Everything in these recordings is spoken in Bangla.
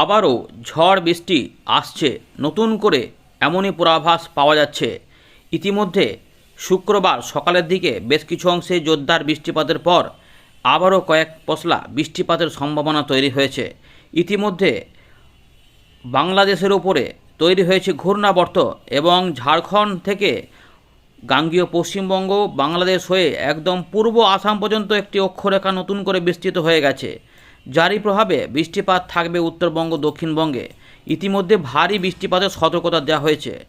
আবারও ঝড় বৃষ্টি আসছে। নতুন করে এমনই পূর্বাভাস পাওয়া যাচ্ছে। ইতিমধ্যে শুক্রবার সকালের দিকে বেশ কিছু অংশে জোরদার বৃষ্টিপাতের পর আবারও কয়েক পশলা বৃষ্টিপাতের সম্ভাবনা তৈরি হয়েছে। ইতিমধ্যে বাংলাদেশের ওপরে তৈরি হয়েছে ঘূর্ণাবর্ত এবং ঝাড়খণ্ড থেকে গাঙ্গীয় পশ্চিমবঙ্গ, বাংলাদেশ হয়ে একদম পূর্ব আসাম পর্যন্ত একটি অক্ষরেখা নতুন করে বিস্তৃত হয়ে গেছে। যারই প্রভাবে বৃষ্টিপাত থাকবে উত্তরবঙ্গ, দক্ষিণবঙ্গে। ইতিমধ্যে ভারী বৃষ্টিপাতের সতর্কতা দেওয়া হয়েছে।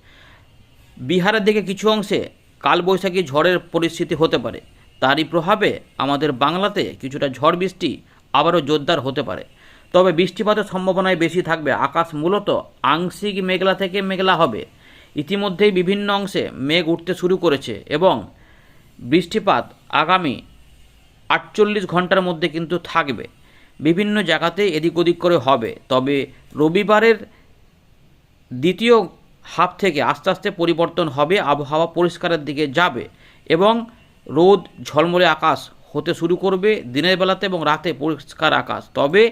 বিহারের দিকে কিছু অংশে কালবৈশাখী ঝড়ের পরিস্থিতি হতে পারে। তারই প্রভাবে আমাদের বাংলাতে কিছুটা ঝড় বৃষ্টি আবারও জোরদার হতে পারে। তবে বৃষ্টিপাতের সম্ভাবনায় বেশি থাকবে। আকাশ মূলত আংশিক মেঘলা থেকে মেঘলা হবে। ইতিমধ্যেই বিভিন্ন অংশে মেঘ উঠতে শুরু করেছে এবং বৃষ্টিপাত আগামী আটচল্লিশ ঘণ্টার মধ্যে কিন্তু থাকবে। বিভিন্ন জায়গাতে এদিক ওদিক করে হবে। তবে রবিবারের দ্বিতীয় হাফ থেকে আস্তে আস্তে পরিবর্তন হবে, আবহাওয়া পরিষ্কারের দিকে যাবে এবং রোদ, ঝলমলে আকাশ হতে শুরু করবে দিনের বেলাতে এবং রাতে পরিষ্কার আকাশ। তবে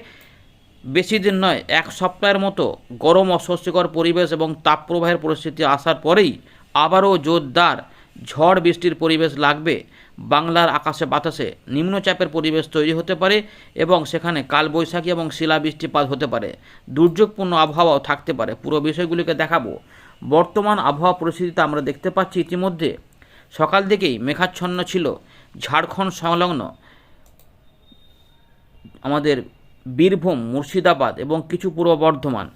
বেশি দিন নয়, এক সপ্তাহের মতো গরম অস্বস্তিকর পরিবেশ এবং তাপপ্রবাহের পরিস্থিতি আসার পরেই আবারও জোরদার ঝড় বৃষ্টির পরিবেশ লাগবে। বাংলার আকাশে বাতাসে নিম্নচাপের পরিবেশ তৈরি হতে পারে এবং সেখানে কালবৈশাখী এবং শিলা বৃষ্টিপাত হতে পারে। দুর্যোগপূর্ণ আবহাওয়াও থাকতে পারে। পুরো বিষয়গুলিকে দেখাবো। বর্তমান আবহাওয়া পরিস্থিতিতে আমরা দেখতে পাচ্ছি ইতিমধ্যে সকাল থেকেই মেঘাচ্ছন্ন ছিল। ঝাড়খণ্ড সংলগ্ন আমাদের বীরভূম, মুর্শিদাবাদ এবং কিছু পূর্ব বর্ধমান,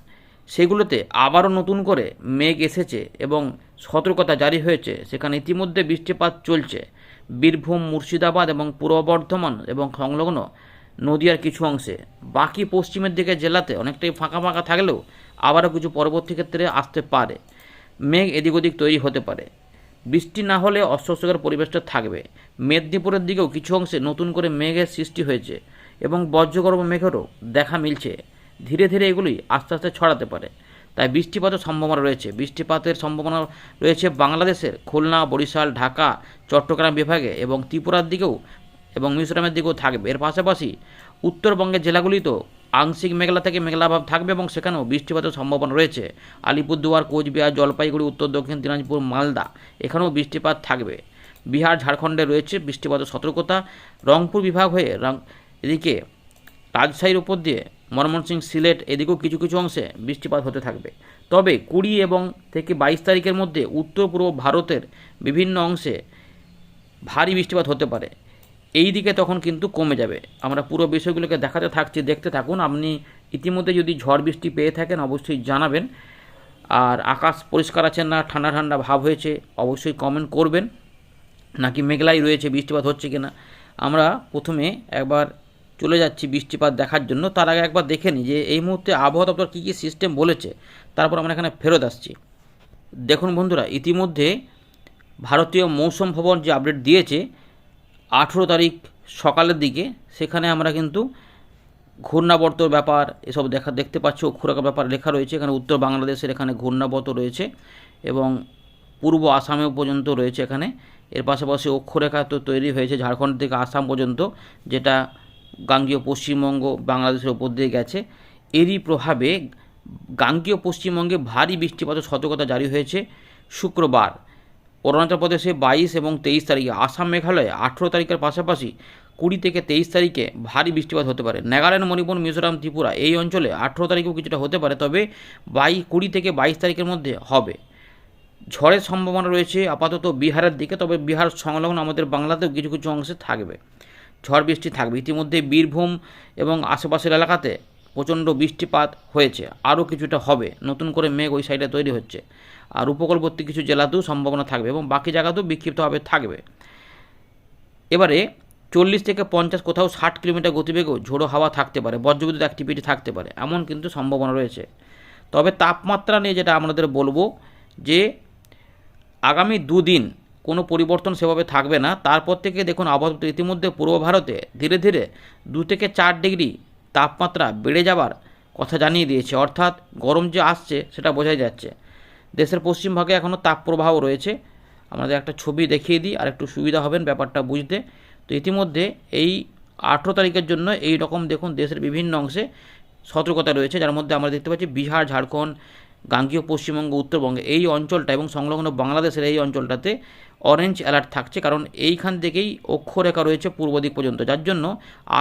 সেগুলোতে আবারও নতুন করে মেঘ এসেছে এবং সতর্কতা জারি হয়েছে। সেখানে ইতিমধ্যে বৃষ্টিপাত চলছে। বীরভূম, মুর্শিদাবাদ এবং পূর্ব বর্ধমান এবং সংলগ্ন নদিয়ার কিছু অংশে। বাকি পশ্চিমের দিকে জেলাতে অনেকটাই ফাঁকা ফাঁকা থাকলেও আবারও কিছু পরবর্তী ক্ষেত্রে আসতে পারে। মেঘ এদিক ওদিক তৈরি হতে পারে। বৃষ্টি না হলে অস্বস্তিকর পরিবেশটা থাকবে। মেদিনীপুরের দিকেও কিছু অংশে নতুন করে মেঘের সৃষ্টি হয়েছে এবং বজ্রগর্ভ মেঘেরও দেখা মিলছে। ধীরে ধীরে এগুলি আস্তে আস্তে ছড়াতে পারে। তাই বৃষ্টিপাতের সম্ভাবনা রয়েছে। বৃষ্টিপাতের সম্ভাবনা রয়েছে বাংলাদেশের খুলনা, বরিশাল, ঢাকা, চট্টগ্রাম বিভাগে এবং ত্রিপুরার দিকেও এবং মিজোরামের দিকেও থাকবে। এর পাশাপাশি উত্তরবঙ্গের জেলাগুলিতেও আংশিক মেঘলা থেকে মেঘলাভাব থাকবে এবং সেখানেও বৃষ্টিপাতের সম্ভাবনা রয়েছে। আলিপুরদুয়ার, কোচবিহার, জলপাইগুড়ি, উত্তর দক্ষিণ দিনাজপুর, মালদা, এখানেও বৃষ্টিপাত থাকবে। বিহার, ঝাড়খণ্ডে রয়েছে বৃষ্টিপাতের সতর্কতা। রংপুর বিভাগ হয়ে এদিকে রাজশাহীর উপর দিয়ে ময়মনসিংহ সিলেট এদিকেও কিছু কিছু অংশে বৃষ্টিপাত হতে থাকবে। তবে কুড়ি এবং থেকে বাইশ তারিখের মধ্যে উত্তর পূর্ব ভারতের বিভিন্ন অংশে ভারী বৃষ্টিপাত হতে পারে। এই দিকে তখন কিন্তু কমে যাবে। আমরা পুরো বিষয়গুলোকে দেখাতে থাকছি, দেখতে থাকুন। আপনি ইতিমধ্যে যদি ঝড় বৃষ্টি পেয়ে থাকেন, অবশ্যই জানাবেন। আর আকাশ পরিষ্কার আছে না, ঠান্ডা ঠান্ডা ভাব হয়েছে, অবশ্যই কমেন্ট করবেন। নাকি মেঘলাই রয়েছে, বৃষ্টিপাত হচ্ছে কিনা? আমরা প্রথমে একবার চলে যাচ্ছি বৃষ্টিপাত দেখার জন্য। তার আগে একবার দেখে নিই যে এই মুহূর্তে আবহাওয়া দপ্তর কী কী সিস্টেম বলেছে, তারপর আমরা এখানে ফেরত আসছি। দেখুন বন্ধুরা, ইতিমধ্যে ভারতীয় মৌসুম ভবন যে আপডেট দিয়েছে, আঠেরো তারিখ সকালের দিকে, সেখানে আমরা কিন্তু ঘূর্ণাবর্তর ব্যাপার এসব দেখা, দেখতে পাচ্ছি। অক্ষরেখার ব্যাপার লেখা রয়েছে, এখানে উত্তর বাংলাদেশের এখানে ঘূর্ণাবর্ত রয়েছে এবং পূর্ব আসামেও পর্যন্ত রয়েছে এখানে। এর পাশাপাশি অক্ষরেখা তো তৈরি হয়েছে ঝাড়খণ্ড থেকে আসাম পর্যন্ত, যেটা গাঙ্গীয় পশ্চিমবঙ্গ বাংলাদেশের ওপর দিয়ে গেছে। এরই প্রভাবে গাঙ্গীয় পশ্চিমবঙ্গে ভারী বৃষ্টিপাতের সতর্কতা জারি হয়েছে শুক্রবার। অরুণাচল প্রদেশে বাইশ এবং তেইশ তারিখে, আসাম মেঘালয়ে আঠেরো তারিখের পাশাপাশি কুড়ি থেকে তেইশ তারিখে ভারী বৃষ্টিপাত হতে পারে। নাগাল্যান্ড, মণিপুর, মিজোরাম, ত্রিপুরা এই অঞ্চলে আঠেরো তারিখেও কিছুটা হতে পারে, তবে বাই কুড়ি থেকে বাইশ তারিখের মধ্যে হবে। ঝড়ের সম্ভাবনা রয়েছে আপাতত বিহারের দিকে, তবে বিহার সংলগ্ন আমাদের বাংলাতেও কিছু কিছু অংশে থাকবে। ঝড় বৃষ্টি থাকবে। ইতিমধ্যে বীরভূম এবং আশেপাশের এলাকাতে প্রচণ্ড বৃষ্টিপাত হয়েছে। আরও কিছুটা হবে। নতুন করে মেঘ ওই সাইডে তৈরি হচ্ছে। আর উপকূলবর্তী কিছু জেলাতেও সম্ভাবনা থাকবে এবং বাকি জায়গাতেও বিক্ষিপ্তভাবে থাকবে। এবারে চল্লিশ থেকে পঞ্চাশ কোথাও ষাট কিলোমিটার গতিবেগও ঝোড়ো হাওয়া থাকতে পারে, বজ্রবিদ্যুৎ অ্যাক্টিভিটি থাকতে পারে। এমন কিন্তু সম্ভাবনা রয়েছে। তবে তাপমাত্রা নিয়ে যেটা আমাদের বলব যে আগামী দুদিন কোনো পরিবর্তন সেভাবে থাকবে না। তারপর থেকে দেখুন, আবহাওয়া ইতিমধ্যে পূর্ব ভারতে ধীরে ধীরে দু থেকে চার ডিগ্রি তাপমাত্রা বেড়ে যাবার কথা জানিয়ে দিয়েছে। অর্থাৎ গরম যে আসছে সেটা বোঝাই যাচ্ছে। দেশের পশ্চিম ভাগে এখনও তাপপ্রবাহ রয়েছে। আমাদের একটা ছবি দেখিয়ে দিই আর একটু সুবিধা হবেন ব্যাপারটা বুঝতে। তো ইতিমধ্যে এই আঠেরো তারিখের জন্য এই রকম দেখুন, দেশের বিভিন্ন অংশে সতর্কতা রয়েছে। যার মধ্যে আমরা দেখতে পাচ্ছি বিহার, ঝাড়খণ্ড গাঙ্গীয় পশ্চিমবঙ্গ, উত্তরবঙ্গে, এই অঞ্চলটা এবং সংলগ্ন বাংলাদেশের এই অঞ্চলটাতে অরেঞ্জ অ্যালার্ট থাকছে। কারণ এইখান থেকেই অক্ষরেখা রয়েছে পূর্ব দিক পর্যন্ত। যার জন্য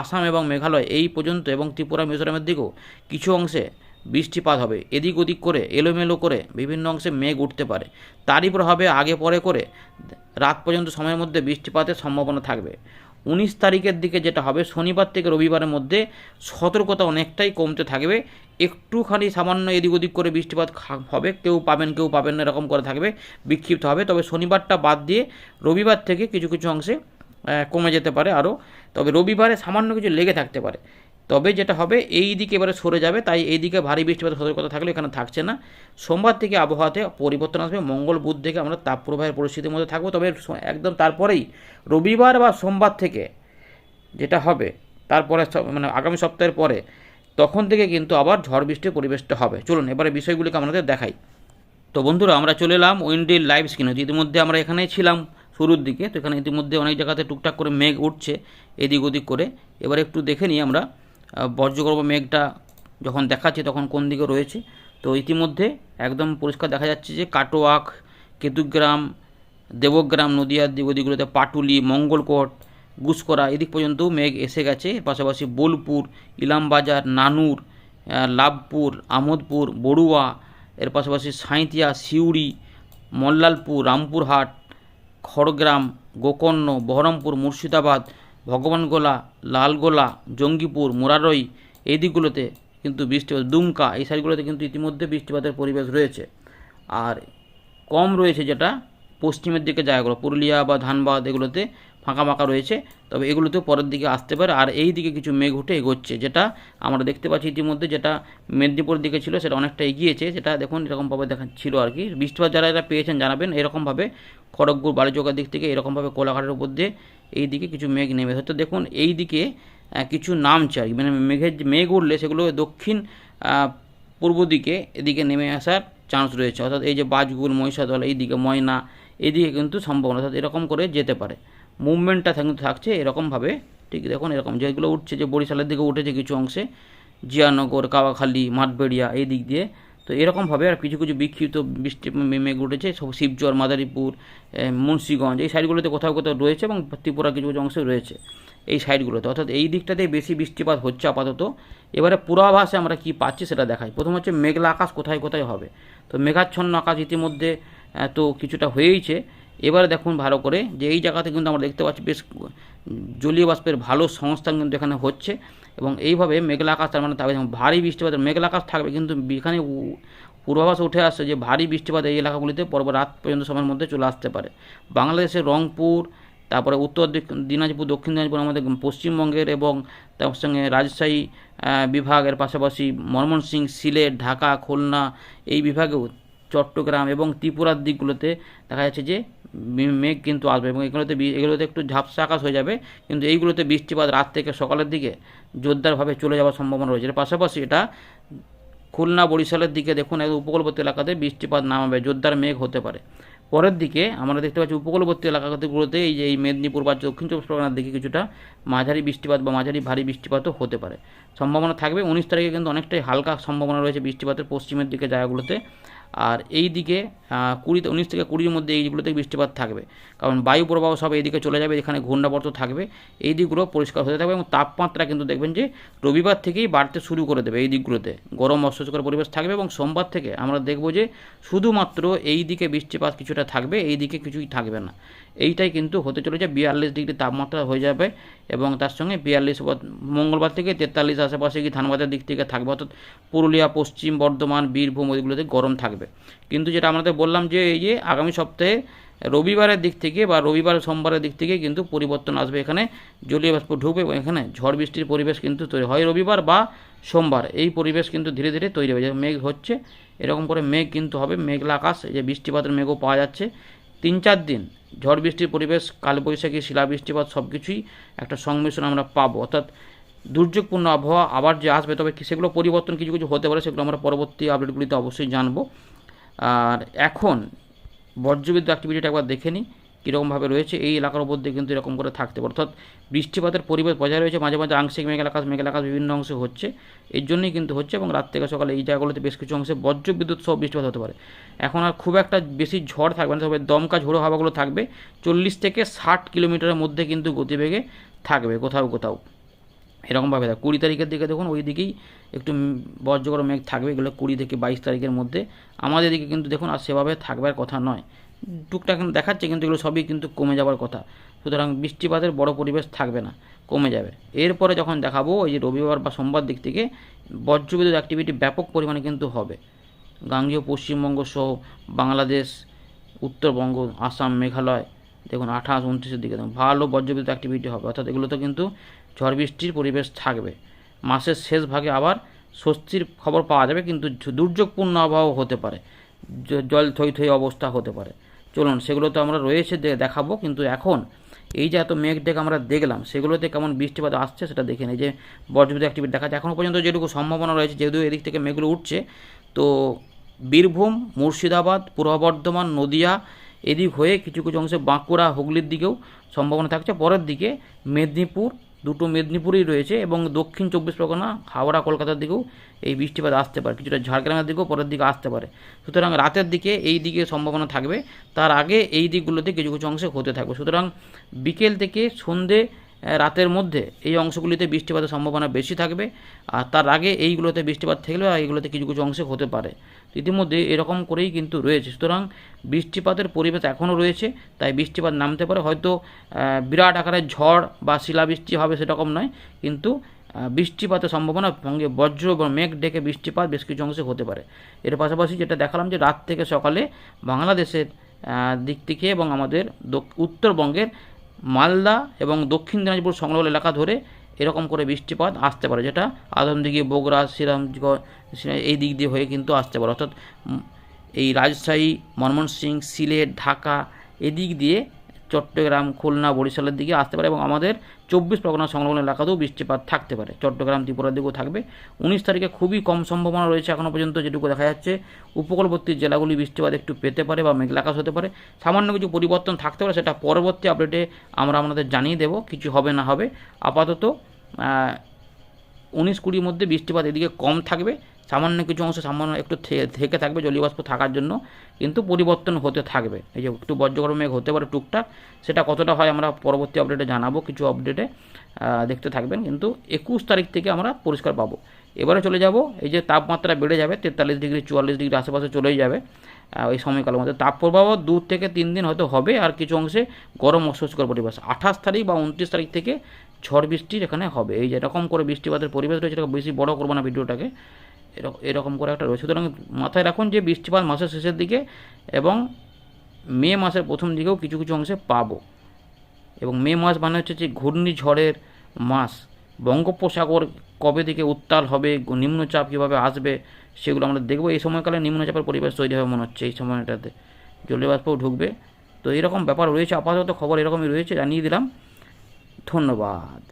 আসাম এবং মেঘালয় এই পর্যন্ত এবং ত্রিপুরা মিজোরামের দিকেও কিছু অংশে বৃষ্টিপাত হবে। এদিক ওদিক করে, এলোমেলো করে বিভিন্ন অংশে মেঘ উঠতে পারে। তারই প্রভাবে আগে পরে করে রাত পর্যন্ত সময়ের মধ্যে বৃষ্টিপাতের সম্ভাবনা থাকবে। উনিশ তারিখের দিকে যেটা হবে, শনিবার থেকে রবিবারের মধ্যে সতর্কতা অনেকটাই কমতে থাকবে। একটুখানি সামান্য এদিক ওদিক করে বৃষ্টিপাত হবে। কেউ পাবেন কেউ পাবেন না, এরকম করে থাকবে, বিক্ষিপ্ত হবে। তবে শনিবারটা বাদ দিয়ে রবিবার থেকে কিছু কিছু অংশে কমে যেতে পারে আরও। তবে রবিবারে সামান্য কিছু লেগে থাকতে পারে। তবে যেটা হবে, এই দিকে এবারে সরে যাবে, তাই এই দিকে ভারী বৃষ্টিপাত, সতর্কতা থাকলে এখানে থাকছে না। সোমবার থেকে আবহাওয়াতে পরিবর্তন আসবে, মঙ্গল বুধ থেকে আমরা তাপপ্রবাহের পরিস্থিতির মধ্যে থাকব। তবে একদম তারপরেই রবিবার বা সোমবার থেকে যেটা হবে, তারপরে মানে আগামী সপ্তাহের পরে, তখন থেকে কিন্তু আবার ঝড় বৃষ্টির পরিবেশটা হবে। চলুন এবারে বিষয়গুলিকে আমাদের দেখাই। তো বন্ধুরা, আমরা চলে এলাম উইন্ডিল লাইভ স্ক্রিনে। ইতিমধ্যে আমরা এখানে ছিলাম শুরুর দিকে, তো এখানে ইতিমধ্যে অনেক জায়গাতে টুকটাক করে মেঘ উঠছে, এদিক ওদিক করে। এবার একটু দেখে নিই আমরা বজ্রগর্ভ মেঘটা যখন দেখাচ্ছে তখন কোন দিকে রয়েছে? তো ইতিমধ্যে একদম পরিষ্কার দেখা যাচ্ছে যে কাটোয়াক, কেতুগ্রাম, দেবগ্রাম নদিয়ার দিক ওদিকগুলোতে পাটুলি, মঙ্গলকোট, গুসকরা এদিক পর্যন্ত মেঘ এসে গেছে। পাশাপাশি বোলপুর, ইলামবাজার, নানুর লাভপুর আমোদপুর বড়ুয়া, এর পাশাপাশি সাঁইতিয়া সিউড়ি, মল্লালপুর, রামপুরহাট, খড়গ্রাম, গোকর্ণ, বহরমপুর, মুর্শিদাবাদ ভগবানগোলা লালগোলা জঙ্গিপুর, মোরারই এই দিকগুলোতে কিন্তু বৃষ্টিপাত দুমকা এই সাইডগুলোতে কিন্তু ইতিমধ্যে বৃষ্টিপাতের পরিবেশ রয়েছে। আর কম রয়েছে যেটা পশ্চিমের দিকে জায়গাগুলো, পুরুলিয়া বা ধানবাদ এগুলোতে ফাঁকা ফাঁকা রয়েছে। তবে এগুলোতেও পরের দিকে আসতে পারে। আর এই দিকে কিছু মেঘ উঠে এগোচ্ছে, যেটা আমরা দেখতে পাচ্ছি ইতিমধ্যে যেটা মেদিনীপুরের দিকে ছিল, সেটা অনেকটা এগিয়েছে। যেটা দেখুন এরকমভাবে দেখা ছিল আর কি। বৃষ্টিপাত যারা যারা পেয়েছেন জানাবেন, এরকমভাবে খড়গপুর বালিচোকার দিক থেকে এরকমভাবে কোলাঘাটের উপর দিয়ে এই দিকে কিছু মেঘ নেমে হয়তো দেখুন, এই দিকে কিছু নামছে আর মানে মেঘের যে মেঘ উঠলে সেগুলো দক্ষিণ পূর্ব দিকে এদিকে নেমে আসার চান্স রয়েছে। অর্থাৎ এই যে বাজগুল, মহিষাদল, এই দিকে ময়না এদিকে কিন্তু সম্ভাবনা। অর্থাৎ এরকম করে যেতে পারে। মুভমেন্টটা কিন্তু থাকছে এরকমভাবে। ঠিক দেখুন, এরকম যেগুলো উঠছে, যে বরিশালের দিকে উঠেছে কিছু অংশে, জিয়ানগর, কাওয়াখালী, মাঠবেড়িয়া, এই দিক দিয়ে তো এরকমভাবে আর কিছু কিছু বিক্ষিপ্ত বৃষ্টি মে- মেঘ উঠেছে সব শিবচর মাদারীপুর মুন্সীগঞ্জ, এই সাইডগুলোতে কোথাও কোথাও রয়েছে এবং ত্রিপুরা কিছু কিছু অংশে রয়েছে এই সাইডগুলোতে অর্থাৎ এই দিকটাতে বেশি বৃষ্টিপাত হচ্ছে আপাতত। এবারে পূর্বাভাসে আমরা কি পাচ্ছি সেটা দেখাই। প্রথম হচ্ছে মেঘলা আকাশ কোথায় কোথায় হবে। তো মেঘাচ্ছন্ন আকাশ ইতিমধ্যে তো কিছুটা হয়েইছে। এবারে দেখুন ভালো করে যে এই জায়গাতে কিন্তু আমরা দেখতে পাচ্ছি বেশ জলীয় বাষ্পের ভালো সংস্থান কিন্তু এখানে হচ্ছে। এবং এইভাবে মেঘলা আকাশ তার মানে যেমন ভারী বৃষ্টিপাত, মেঘলা আকাশ থাকবে, কিন্তু এখানে পূর্বাভাস উঠে আসছে যে ভারী বৃষ্টিপাত এই এলাকাগুলিতে পরবর রাত পর্যন্ত সময়ের মধ্যে চলে আসতে পারে। বাংলাদেশের রংপুর, তারপরে উত্তর দিনাজপুর, দক্ষিণ দিনাজপুর, আমাদের পশ্চিমবঙ্গের এবং তার সঙ্গে রাজশাহী বিভাগের পাশাপাশি ময়মনসিংহ সিলেট, ঢাকা, খুলনা, এই বিভাগেও চট্টগ্রাম এবং ত্রিপুরার দিকগুলোতে দেখা যাচ্ছে যে মেঘ কিন্তু আসবে এবং এগুলোতে এগুলোতে একটু ঝাপসা আকাশ হয়ে যাবে। কিন্তু এইগুলোতে বৃষ্টিপাত রাত থেকে সকালের দিকে জোরদারভাবে চলে যাওয়ার সম্ভাবনা রয়েছে। এর পাশাপাশি এটা খুলনা, বরিশালের দিকে দেখুন উপকূলবর্তী এলাকাতে বৃষ্টিপাত নামাবে, জোরদার মেঘ হতে পারে। পরের দিকে আমরা দেখতে পাচ্ছি উপকূলবর্তী এলাকাগুলোতে এই যে এই মেদিনীপুর বা দক্ষিণ চব্বিশ পরগনার দিকে কিছুটা মাঝারি বৃষ্টিপাত বা মাঝারি ভারী বৃষ্টিপাতও হতে পারে। সম্ভাবনা থাকবে। উনিশ তারিখে কিন্তু অনেকটাই হালকা সম্ভাবনা রয়েছে বৃষ্টিপাতের পশ্চিমের দিকে জায়গাগুলোতে। আর এই দিকে কুড়ি উনিশ থেকে কুড়ির মধ্যে এইগুলোতে বৃষ্টিপাত থাকবে। কারণ বায়ু প্রবাহ সব এইদিকে চলে যাবে এখানে ঘূর্ণাবর্ত থাকবে। এই দিকগুলো পরিষ্কার হতে থাকবে এবং তাপমাত্রা কিন্তু দেখবেন যে রবিবার থেকেই বাড়তে শুরু করে দেবে এই দিকগুলোতে। গরম, অস্বস্তিকর পরিবেশ থাকবে এবং সোমবার থেকে আমরা দেখব যে শুধুমাত্র এই দিকে বৃষ্টিপাত কিছুটা থাকবে, এই দিকে কিছুই থাকবে না। এইটাই কিন্তু হতে চলেছে বিয়াল্লিশ ডিগ্রি তাপমাত্রা হয়ে যাবে এবং তার সঙ্গে বিয়াল্লিশ মঙ্গলবার থেকে তেতাল্লিশ আশেপাশে কি ধানবাদের দিক থেকে থাকবে? অর্থাৎ পুরুলিয়া, পশ্চিম, বর্ধমান, বীরভূম ওইগুলোতে গরম থাকবে। কিন্তু যেটা আমাদের বললাম যে, এই যে আগামী সপ্তাহে রবিবারের দিক থেকে বা রবিবার, সোমবারের দিক থেকে কিন্তু পরিবর্তন আসবে এখানে। জলীয় বাষ্প ঢুকবে এবং এখানে ঝড় বৃষ্টির পরিবেশ কিন্তু তৈরি হয়। রবিবার বা সোমবার। এই পরিবেশ কিন্তু ধীরে ধীরে তৈরি হবে। মেঘ হচ্ছে, এরকম করে মেঘ কিন্তু হবে। মেঘলা আকাশ যে বৃষ্টিপাতের মেঘও পাওয়া যাচ্ছে। তিন চার দিন ঝড় বৃষ্টির পরিবেশ, কালবৈশাখী শিলা বৃষ্টিপাত সব কিছুই একটা সংমিশ্রণ আমরা পাবো। অর্থাৎ দুর্যোগপূর্ণ আবহাওয়া আবার যে আসবে, তবে সেগুলো পরিবর্তন কিছু কিছু হতে পারে সেগুলো আমরা পরবর্তী আপডেটগুলিতে অবশ্যই জানব। আর এখন বর্জ্যবিদ্যুৎ অ্যাক্টিভিটিটা একবার দেখে নিই। কীরকমভাবে রয়েছে, এই এলাকার উপর দিয়ে কিন্তু এরকম করে থাকতে পারে। অর্থাৎ বৃষ্টিপাতের পরিবেশ বজায় রয়েছে, মাঝে মাঝে আংশিক মেঘ এলাকা মেঘ এলাকা বিভিন্ন অংশে হচ্ছে। এর জন্যই কিন্তু হচ্ছে এবং রাত থেকে সকালে এই জায়গাগুলোতে বেশ কিছু অংশে বজ্র বিদ্যুৎ সহ বৃষ্টিপাত হতে পারে। এখন আর খুব একটা বেশি ঝড় থাকবে না, তবে দমকা ঝোড়ো হাওয়াগুলো থাকবে। চল্লিশ থেকে ষাট কিলোমিটারের মধ্যে কিন্তু গতিবেগে থাকবে কোথাও কোথাও। এরকমভাবে দেখ, কুড়ি তারিখের দিকে দেখুন, ওই দিকেই একটু বজ্রগড় মেঘ থাকবে, এগুলো কুড়ি থেকে বাইশ তারিখের মধ্যে। আমাদের দিকে কিন্তু দেখুন, আর সেভাবে থাকবার কথা নয়। টুকটাক দেখাচ্ছে কিন্তু এগুলো সবই কিন্তু কমে যাওয়ার কথা। সুতরাং বৃষ্টিপাতের বড় পরিবেশ থাকবে না, কমে যাবে। এরপরে যখন দেখাবো ওই যে রবিবার বা সোমবার দিক থেকে বজ্রবিদ্যুৎ অ্যাক্টিভিটি ব্যাপক পরিমাণে কিন্তু হবে। গাঙ্গেয় পশ্চিমবঙ্গ সহ বাংলাদেশ, উত্তরবঙ্গ, আসাম, মেঘালয়, দেখুন আঠাশ, উনত্রিশের দিকে, দেখুন ভালো বজ্রবিদ্যুৎ অ্যাক্টিভিটি হবে। অর্থাৎ এগুলোতে কিন্তু ঝড় বৃষ্টির পরিবেশ থাকবে। মাসের শেষ ভাগে আবার স্বস্তির খবর পাওয়া যাবে, কিন্তু দুর্যোগপূর্ণ আবহাওয়া হতে পারে। জল থই থই অবস্থা হতে পারে। চলুন, সেগুলো তো আমরা রয়েছে দেখাবো, কিন্তু এখন এই যে এত মেঘ ডেকে আমরা দেখলাম, সেগুলোতে কেমন বৃষ্টিপাত আসছে সেটা দেখে নিই। যে বজ্রবিদ্যুৎ অ্যাক্টিভিটি দেখা যাচ্ছে এখনও পর্যন্ত যেটুকু সম্ভাবনা রয়েছে, যেহেতু এদিক থেকে মেঘগুলো উঠছে, তো বীরভূম, মুর্শিদাবাদ, পূর্ব বর্ধমান, নদিয়া, এদিক হয়ে কিছু কিছু অংশে বাঁকুড়া, হুগলির দিকেও সম্ভাবনা থাকছে। পরের দিকে মেদিনীপুর দুটো মেদিনীপুরেই রয়েছে এবং দক্ষিণ চব্বিশ পরগনা, হাওড়া, কলকাতার দিকেও এই বৃষ্টিপাত আসতে পারে, কিছুটা ঝাড়গ্রামের দিকেও পরের দিকে আসতে পারে। সুতরাং রাতের দিকে এই দিকে সম্ভাবনা থাকবে। তার আগে এই দিকগুলোতে কিছু কিছু অংশে হতে থাকবে। সুতরাং বিকেল থেকে সন্ধে রাতের মধ্যে এই অংশগুলিতে বৃষ্টিপাতের সম্ভাবনা বেশি থাকবে, আর তার আগে এইগুলোতে বৃষ্টিপাত থাকলেও এইগুলোতে কিছু কিছু অংশে হতে পারে। ইতিমধ্যে এরকম করেই কিন্তু রয়েছে। সুতরাং বৃষ্টিপাতের পরিবেশ এখনও রয়েছে, তাই বৃষ্টিপাত নামতে পারে। হয়তো বিরাট আকারের ঝড় বা শিলাবৃষ্টি হবে সেরকম নয়, কিন্তু বৃষ্টিপাতের সম্ভাবনা সঙ্গে বজ্র এবং মেঘ ডেকে বৃষ্টিপাত বেশ কিছু অংশে হতে পারে। এর পাশাপাশি যেটা দেখালাম যে রাত থেকে সকালে বাংলাদেশের দিক থেকে এবং আমাদের উত্তরবঙ্গের মালদা এবং দক্ষিণ দিনাজপুর সংলগ্ন এলাকা ধরে এরকম করে বৃষ্টিপাত আসতে পারে, যেটা আদমদিঘি, বগুড়া, শ্রীরামগঞ্জ এই দিক দিয়ে হয়ে কিন্তু আসতে পারে। অর্থাৎ এই রাজশাহী, ময়মনসিংহ, সিলেট, ঢাকা এদিক দিয়ে চট্টগ্রাম, খুলনা, বরিশালের দিকে আসতে পারে এবং আমাদের চব্বিশ পরগনা সংলগ্ন এলাকাতেও বৃষ্টিপাত থাকতে পারে। চট্টগ্রাম, ত্রিপুরার দিকেও থাকবে। উনিশ তারিখে খুবই কম সম্ভাবনা রয়েছে এখনও পর্যন্ত, যেটুকু দেখা যাচ্ছে। উপকূলবর্তী জেলাগুলি বৃষ্টিপাত একটু পেতে পারে বা মেঘলাকাশ হতে পারে। সামান্য কিছু পরিবর্তন থাকতে পারে, সেটা পরবর্তী আপডেটে আমরা আপনাদের জানিয়ে দেব। কিছু হবে না হবে। আপাতত উনিশ কুড়ির মধ্যে বৃষ্টিপাত এদিকে কম থাকবে। সামান্য কিছু অংশ সামান্য একটু থেকে থাকবে জলীয়বাষ্প থাকার জন্য, কিন্তু পরিবর্তন হতে থাকবে। এই যে একটু বজ্রগরম মেঘ হতে পারে টুকটাক, সেটা কতটা হয় আমরা পরবর্তী আপডেটে জানাব, কিছু আপডেটে দেখতে থাকবেন। কিন্তু একুশ তারিখ থেকে আমরা পরিষ্কার পাবো। এবারে চলে যাব, এই যে তাপমাত্রা বেড়ে যাবে, তেতাল্লিশ ডিগ্রি, চুয়াল্লিশ ডিগ্রি আশেপাশে চলেই যাবে ওই সময়কালের মধ্যে। তাপপ্রবাহ দু থেকে তিন দিন হয়তো হবে, আর কিছু অংশে গরম অস্বস্তিকর পরিবেশ। আঠাশ তারিখ বা উনত্রিশ তারিখ থেকে ঝড় বৃষ্টির এখানে হবে। এই যে এরকম করে বৃষ্টিপাতের পরিবেশ রয়েছে এটাকে বেশি বড় করব না ভিডিওটাকে। এরকম এরকম করে একটা রয়েছে। সুতরাং মাথায় রাখুন যে বৃষ্টিপাত মাসের শেষের দিকে এবং মে মাসের প্রথম দিকেও কিছু কিছু অংশে পাবো। এবং মে মাস মানে হচ্ছে যে ঘূর্ণিঝড়ের মাস। বঙ্গোপসাগর কবে থেকে উত্তাল হবে, নিম্নচাপ কীভাবে আসবে, সেগুলো আমরা দেখব। এই সময়কালে নিম্নচাপের পরিবেশ তৈরি হবে মনে হচ্ছে, এই সময়টাতে। জলীয় বাষ্পও ঢুকবে। তো এরকম ব্যাপার রয়েছে। আপাতত খবর এরকমই রয়েছে, জানিয়ে দিলাম। ধন্যবাদ।